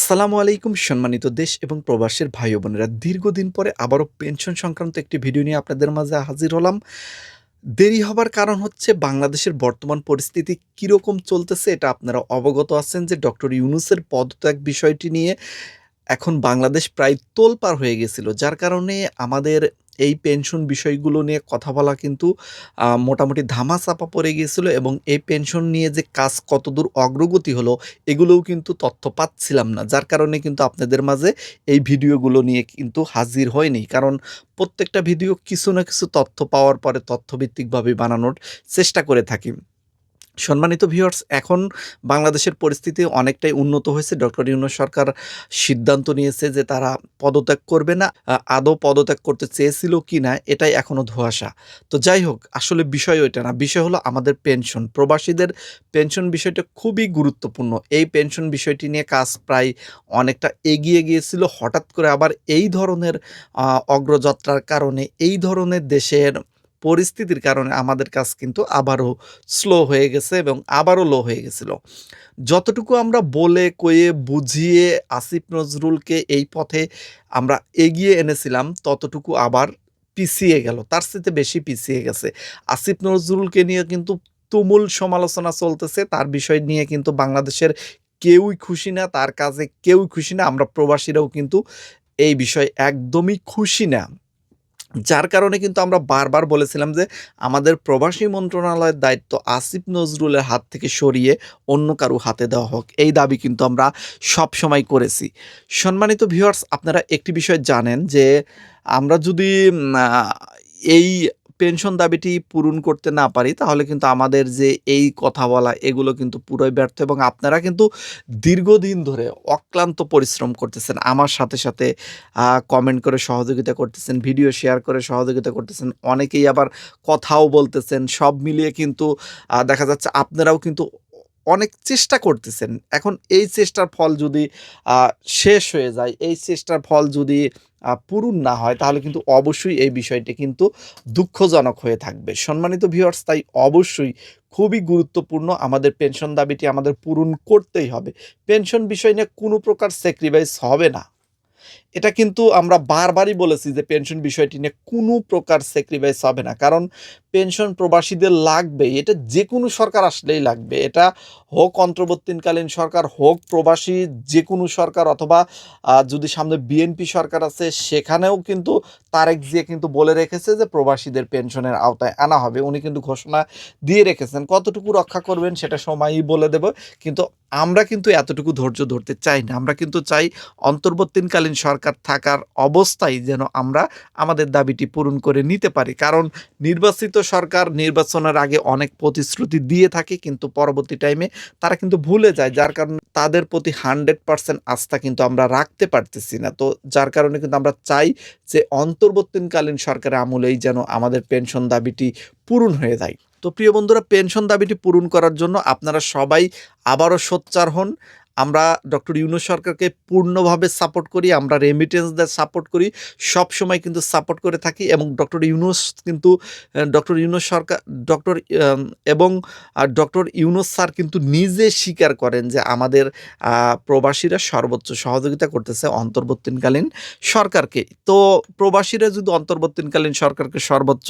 আসসালামু আলাইকুম, সম্মানিত দেশ এবং প্রবাসের ভাই বোনেরা। দীর্ঘদিন পরে আবারও পেনশন সংক্রান্ত একটি ভিডিও নিয়ে আপনাদের মাঝে হাজির হলাম। দেরি হবার কারণ হচ্ছে বাংলাদেশের বর্তমান পরিস্থিতি কীরকম চলতেছে এটা আপনারা অবগত আছেন যে ডক্টর ইউনুসের পদত্যাগ বিষয়টি নিয়ে এখন বাংলাদেশ প্রায় তোলপার হয়ে গেছিল। যার কারণে আমাদের এই পেনশন বিষয়গুলো নিয়ে কথা বলা কিন্তু মোটামুটি মোটামুটি ধামাচাপা পড়ে গিয়েছিল এবং এই পেনশন নিয়ে যে কাজ কতদূর অগ্রগতি হলো, এগুলোও কিন্তু তথ্য পাচ্ছিলাম না। যার কারণে কিন্তু আপনাদের মাঝে এই ভিডিওগুলো নিয়ে কিন্তু হাজির হয়নি। কারণ প্রত্যেকটা ভিডিও কিছু না কিছু তথ্য পাওয়ার পরে তথ্যভিত্তিকভাবে বানানোর চেষ্টা করে থাকি। সম্মানিত ভিউয়ার্স এখন বাংলাদেশের পরিস্থিতি অনেকটাই উন্নত হয়েছে। ডক্টর ইউনুস সরকার সিদ্ধান্ত নিয়েছে যে তারা পদত্যাগ করবে না। আদৌ পদত্যাগ করতে চেয়েছিল কি না, এটাই এখনও ধোঁয়াশা। তো যাই হোক, আসলে বিষয় ওইটা না। বিষয় হলো আমাদের পেনশন প্রবাসীদের পেনশন বিষয়টা খুবই গুরুত্বপূর্ণ। এই পেনশন বিষয়টি নিয়ে কাজ প্রায় অনেকটা এগিয়ে গিয়েছিল। হঠাৎ করে আবার এই ধরনের অগ্রযাত্রার কারণে এই ধরনের দেশের পরিস্থিতির কারণে আমাদের কাজ কিন্তু আবারও স্লো হয়ে গেছে এবং আবারও লো হয়ে গেছিল। যতটুকু আমরা বলে, কয়ে, বুঝিয়ে আসিফ নজরুলকে এই পথে আমরা এগিয়ে এনেছিলাম, ততটুকু আবার পিছিয়ে গেল, তার সাথে বেশি পিছিয়ে গেছে। আসিফ নজরুলকে নিয়ে কিন্তু তুমুল সমালোচনা চলতেছে, তার বিষয় নিয়ে কিন্তু বাংলাদেশের কেউই খুশি না, তার কাজে কেউই খুশি না, আমরা প্রবাসীরাও কিন্তু এই বিষয়ে একদমই খুশি না। যার কারণে কিন্তু আমরা বারবার বলেছিলাম যে আমাদের প্রবাসী মন্ত্রণালয়ের দায়িত্ব আসিফ নজরুলের হাত থেকে সরিয়ে অন্য কারও হাতে দেওয়া হোক। এই দাবি কিন্তু আমরা সব সময় করেছি। সম্মানিত ভিউয়ার্স আপনারা একটি বিষয় জানেন যে আমরা যদি এই পেনশন দাবিটি পূরণ করতে না পারি, তাহলে কিন্তু আমাদের যে এই কথা বলা, এগুলো কিন্তু পুরোই ব্যর্থ এবং আপনারা কিন্তু দীর্ঘদিন ধরে অক্লান্ত পরিশ্রম করতেছেন। আমার সাথে সাথে কমেন্ট করে সহযোগিতা করতেছেন ভিডিও শেয়ার করে সহযোগিতা করতেছেন, অনেকেই আবার কথাও বলতেছেন, সব মিলিয়ে কিন্তু দেখা যাচ্ছে আপনারাও কিন্তু অনেক চেষ্টা করতেছেন। এখন এই চেষ্টার ফল যদি শেষ হয়ে যায়, এই চেষ্টার ফল যদি পূরণ না হয়, তাহলে কিন্তু অবশ্যই এই বিষয়টি কিন্তু দুঃখজনক হয়ে থাকবে। সম্মানিত ভিউয়ার্স তাই অবশ্যই খুবই গুরুত্বপূর্ণ আমাদের পেনশন দাবিটি আমাদের পূরণ করতেই হবে। পেনশন বিষয় নিয়ে কোনো প্রকার স্যাক্রিফাইস হবে না। এটা কিন্তু আমরা বারবারই বলেছি যে পেনশন বিষয়টি নিয়ে কোনো প্রকার স্যাক্রিফাইস হবে না। কারণ পেনশন প্রবাসীদের লাগবে এটা যে কোনো সরকার আসলেই লাগবে। এটা হোক অন্তর্বর্তীকালীন সরকার, হোক প্রবাসী যে কোনো সরকার অথবা যদি সামনে বিএনপি সরকার আছে, সেখানেও কিন্তু তারেক জিয়া কিন্তু বলে রেখেছে যে প্রবাসীদের পেনশনের আওতায় আনা হবে। উনি কিন্তু ঘোষণা দিয়ে রেখেছেন, কতটুকু রক্ষা করবেন সেটা সময়ই বলে দেব। কিন্তু আমরা কিন্তু এতটুকু ধৈর্য ধরতে চাই না। আমরা কিন্তু চাই অন্তর্বর্তীকালীন সরকার থাকার অবস্থায় যেন আমরা আমাদের দাবিটি পূরণ করে নিতে পারি। কারণ নির্বাচিত সরকার নির্বাচনের আগে অনেক প্রতিশ্রুতি দিয়ে থাকে, কিন্তু পরবর্তী টাইমে তারা কিন্তু ভুলে যায়। যার কারণে তাদের প্রতি হান্ড্রেড পার্সেন্ট আস্থা কিন্তু আমরা রাখতে পারতেছি না। তো যার কারণে কিন্তু আমরা চাই যে অন্তর্বর্তীকালীন সরকারের আমলেই যেন আমাদের পেনশন দাবিটি পূরণ হয়ে যায়। তো প্রিয় বন্ধুরা, পেনশন দাবিটি পূরণ করার জন্য আপনারা সবাই আবারও সোচ্চার হন। আমরা ডক্টর ইউনুস সরকারকে পূর্ণভাবে সাপোর্ট করি, আমরা রেমিটেন্সদের সাপোর্ট করি, সব সময় কিন্তু সাপোর্ট করে থাকি এবং ডক্টর ইউনুস কিন্তু ডক্টর ইউনুস সরকার, ডক্টর এবং ডক্টর ইউনুস স্যার কিন্তু নিজে স্বীকার করেন যে আমাদের প্রবাসীরা সর্বোচ্চ সহযোগিতা করতেছে অন্তর্বর্তীকালীন সরকারকে। তো প্রবাসীরা যদি অন্তর্বর্তীকালীন সরকারকে সর্বোচ্চ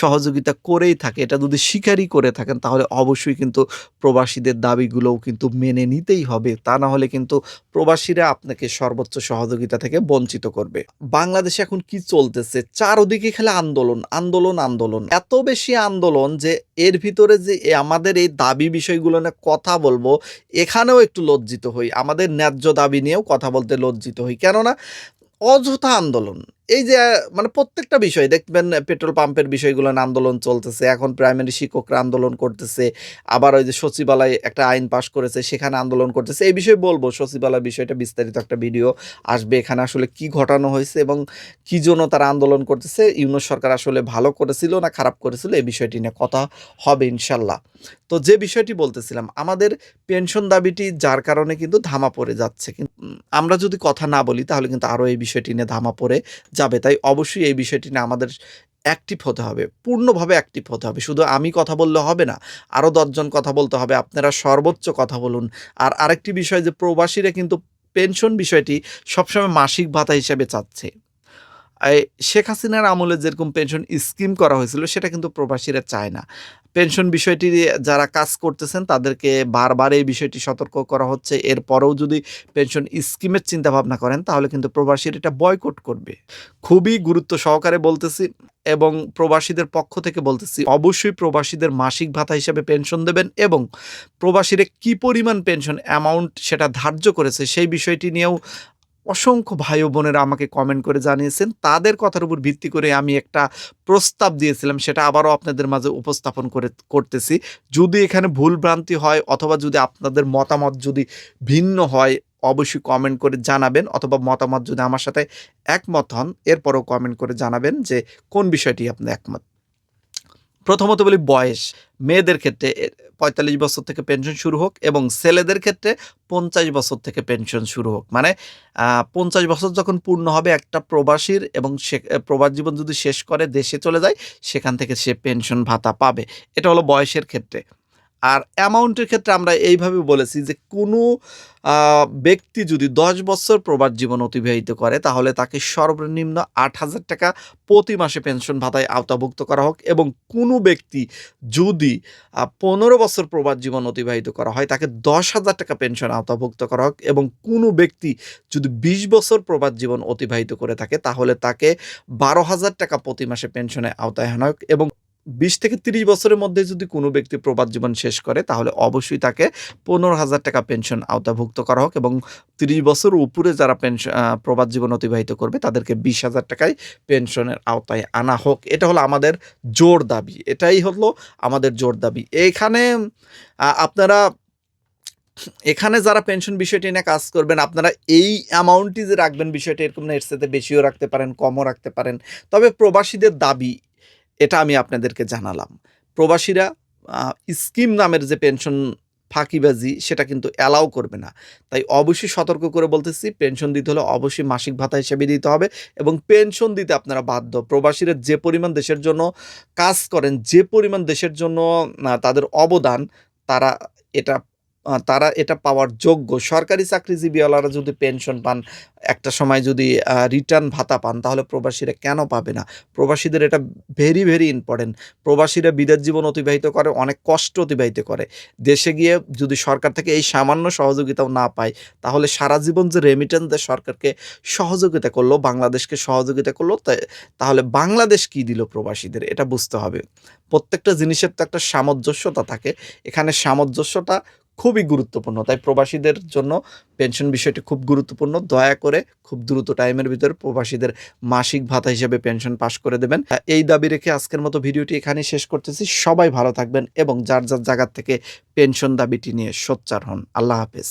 সহযোগিতা করেই থাকে, এটা যদি স্বীকারই করে থাকেন, তাহলে অবশ্যই কিন্তু প্রবাসীদের দাবিগুলোও কিন্তু মেনে নিতেই হবে। তা না হলে কিন্তু প্রবাসীরা আপনাকে সর্বোচ্চ সহযোগিতা থেকে বঞ্চিত করবে। বাংলাদেশে এখন কি চলতেছে? চারদিকে খেলে আন্দোলন আন্দোলন আন্দোলন। এত বেশি আন্দোলন যে এর ভিতরে যে আমাদের এই দাবি বিষয়গুলো নিয়ে কথা বলব, এখানেও একটু লজ্জিত হই। আমাদের ন্যায্য দাবি নিয়েও কথা বলতে লজ্জিত হই। কেননা, অযথা আন্দোলন। এই যে মানে প্রত্যেকটা বিষয়, দেখবেন পেট্রোল পাম্পের বিষয়গুলো আন্দোলন চলতেছে, এখন প্রাইমারি শিক্ষকরা আন্দোলন করতেছে, আবার ওই যে সচিবালয় একটা আইন পাশ করেছে, সেখানে আন্দোলন করতেছে, এই বিষয়ে বলব, সচিবালয় বিষয়টা বিস্তারিত একটা ভিডিও আসবে এখানে আসলে কি ঘটানো হয়েছে এবং কি জন্য তারা আন্দোলন করতেছে ইউনো সরকার আসলে ভালো করেছিল না খারাপ করেছিল, এই বিষয়টি নিয়ে কথা হবে ইনশাল্লাহ তো যে বিষয়টি বলতেছিলাম, আমাদের পেনশন দাবিটি যার কারণে কিন্তু ধামা পড়ে যাচ্ছে, কিন্তু আমরা যদি কথা না বলি, তাহলে কিন্তু আরও এই বিষয়টি নিয়ে ধামা পড়ে যাবে, তাই অবশ্যই এই বিষয়টি নিয়ে আমাদের অ্যাক্টিভ হতে হবে, পূর্ণভাবে অ্যাক্টিভ হতে হবে। শুধু আমি কথা বললে হবে না আরও দশজন কথা বলতে হবে, আপনারা সর্বোচ্চ কথা বলুন। আর আরেকটি বিষয় যে প্রবাসীরা কিন্তু পেনশন বিষয়টি সবসময় মাসিক ভাতা হিসেবে চাচ্ছে। শেখ হাসিনার আমলে যেরকম পেনশন স্কিম করা হয়েছিল, সেটা কিন্তু প্রবাসীরা চায় না। পেনশন বিষয়টি যারা কাজ করতেছেন, তাদেরকে বারবার এই বিষয়টি সতর্ক করা হচ্ছে। এরপরেও যদি পেনশন স্কিমের চিন্তা ভাবনা করেন, তাহলে কিন্তু প্রবাসীর এটা বয়কট করবে। খুবই গুরুত্ব সহকারে বলতেছি এবং প্রবাসীদের পক্ষ থেকে বলতেছি, অবশ্যই প্রবাসীদের মাসিক ভাতা হিসেবে পেনশন দেবেন এবং প্রবাসীরা কি পরিমাণ পেনশন অ্যামাউন্ট সেটা ধার্য করেছে সেই বিষয়টি নিয়েও অসংখ্য ভাই বোনেরা আমাকে কমেন্ট করে জানিয়েছেন। তাদের কথার উপর ভিত্তি করে আমি একটা প্রস্তাব দিয়েছিলাম, সেটা আবারও আপনাদের মাঝে উপস্থাপন করে, করতেছি। যদি এখানে ভুল ভ্রান্তি হয় অথবা যদি আপনাদের মতামত যদি ভিন্ন হয়, অবশ্যই কমেন্ট করে জানাবেন অথবা মতামত যদি আমার সাথে একমত হন, এরপরও কমেন্ট করে জানাবেন যে কোন বিষয়টি আপনি একমত। প্রথমত বলি বয়স। মেয়েদের ক্ষেত্রে পঁয়তাল্লিশ বছর থেকে পেনশন শুরু হোক এবং ছেলেদের ক্ষেত্রে পঞ্চাশ বছর থেকে পেনশন শুরু হোক। মানে পঞ্চাশ বছর যখন পূর্ণ হবে একটা প্রবাসীর এবং সে প্রবাস জীবন যদি শেষ করে দেশে চলে যায়, সেখান থেকে সে পেনশন ভাতা পাবে। এটা হলো বয়সের ক্ষেত্রে। আর অ্যামাউন্টের ক্ষেত্রে আমরা এইভাবে বলেছি যে কোনো ব্যক্তি যদি দশ বছর প্রবাস জীবন অতিবাহিত করে, তাহলে তাকে সর্বনিম্ন আট হাজার টাকা প্রতি মাসে পেনশন ভাতায় আওতাভুক্ত করা হোক এবং কোনো ব্যক্তি যদি পনেরো বছর প্রবাস জীবন অতিবাহিত করা হয়, তাকে দশ হাজার টাকা পেনশন আওতাভুক্ত করা হোক এবং কোনো ব্যক্তি যদি বিশ বছর প্রবাস জীবন অতিবাহিত করে থাকে, তাহলে তাকে বারো হাজার টাকা প্রতি মাসে পেনশনে আওতায় আনা হোক এবং বিশ থেকে তিরিশ বছরের মধ্যে যদি কোনো ব্যক্তি প্রবাদ জীবন শেষ করে, তাহলে অবশ্যই তাকে পনেরো হাজার টাকা পেনশন আওতাভুক্ত করা হোক এবং তিরিশ বছর উপরে যারা পেনশন প্রবাদ জীবন অতিবাহিত করবে, তাদেরকে বিশ হাজার টাকায় পেনশনের আওতায় আনা হোক। এটা হলো আমাদের জোর দাবি, এটাই হলো আমাদের জোর দাবি। এখানে আপনারা, এখানে যারা পেনশন বিষয়টি নিয়ে কাজ করবেন, আপনারা এই অ্যামাউন্টটি যে রাখবেন বিষয়টি, এরকম না এর সাথে বেশিও রাখতে পারেন, কমও রাখতে পারেন। তবে প্রবাসীদের দাবি এটা আমি আপনাদেরকে জানালাম। প্রবাসীরা স্কিম নামের যে পেনশন ফাঁকিবাজি, সেটা কিন্তু অ্যালাউ করবে না। তাই অবশ্যই সতর্ক করে বলতেছি, পেনশন দিতে হলে অবশ্যই মাসিক ভাতা হিসেবে দিতে হবে এবং পেনশন দিতে আপনারা বাধ্য। প্রবাসীরা যে পরিমাণ দেশের জন্য কাজ করেন, যে পরিমাণ দেশের জন্য তাদের অবদান, তারা এটা তারা এটা পাওয়ার যোগ্য। সরকারি চাকরিজীবীওয়ালারা যদি পেনশন পান, একটা সময় যদি রিটার্ন ভাতা পান, তাহলে প্রবাসীরা কেন পাবে না? প্রবাসীদের এটা ভেরি ভেরি ইম্পর্টেন্ট প্রবাসীরা বিদেশ জীবন অতিবাহিত করে, অনেক কষ্ট অতিবাহিত করে। দেশে গিয়ে যদি সরকার থেকে এই সামান্য সহযোগিতাও না পায়, তাহলে সারা জীবন যে রেমিটেন্স দেয় সরকারকে সহযোগিতা করল, বাংলাদেশকে সহযোগিতা করল তাহলে বাংলাদেশ কি দিল প্রবাসীদের? এটা বুঝতে হবে। প্রত্যেকটা জিনিসের তো একটা সামঞ্জস্যতা থাকে। এখানে সামঞ্জস্যটা খুবই গুরুত্বপূর্ণ। তাই প্রবাসীদের জন্য পেনশন বিষয়টি খুব গুরুত্বপূর্ণ। দয়া করে খুব দ্রুত টাইমের ভিতরে প্রবাসীদের মাসিক ভাতা হিসেবে পেনশন পাশ করে দেবেন। এই দাবি রেখে আজকের মতো ভিডিওটি এখানে শেষ করতেছি। সবাই ভালো থাকবেন এবং যার যার জায়গার থেকে পেনশন দাবিটি নিয়ে সোচ্চার হন। আল্লাহ হাফেজ।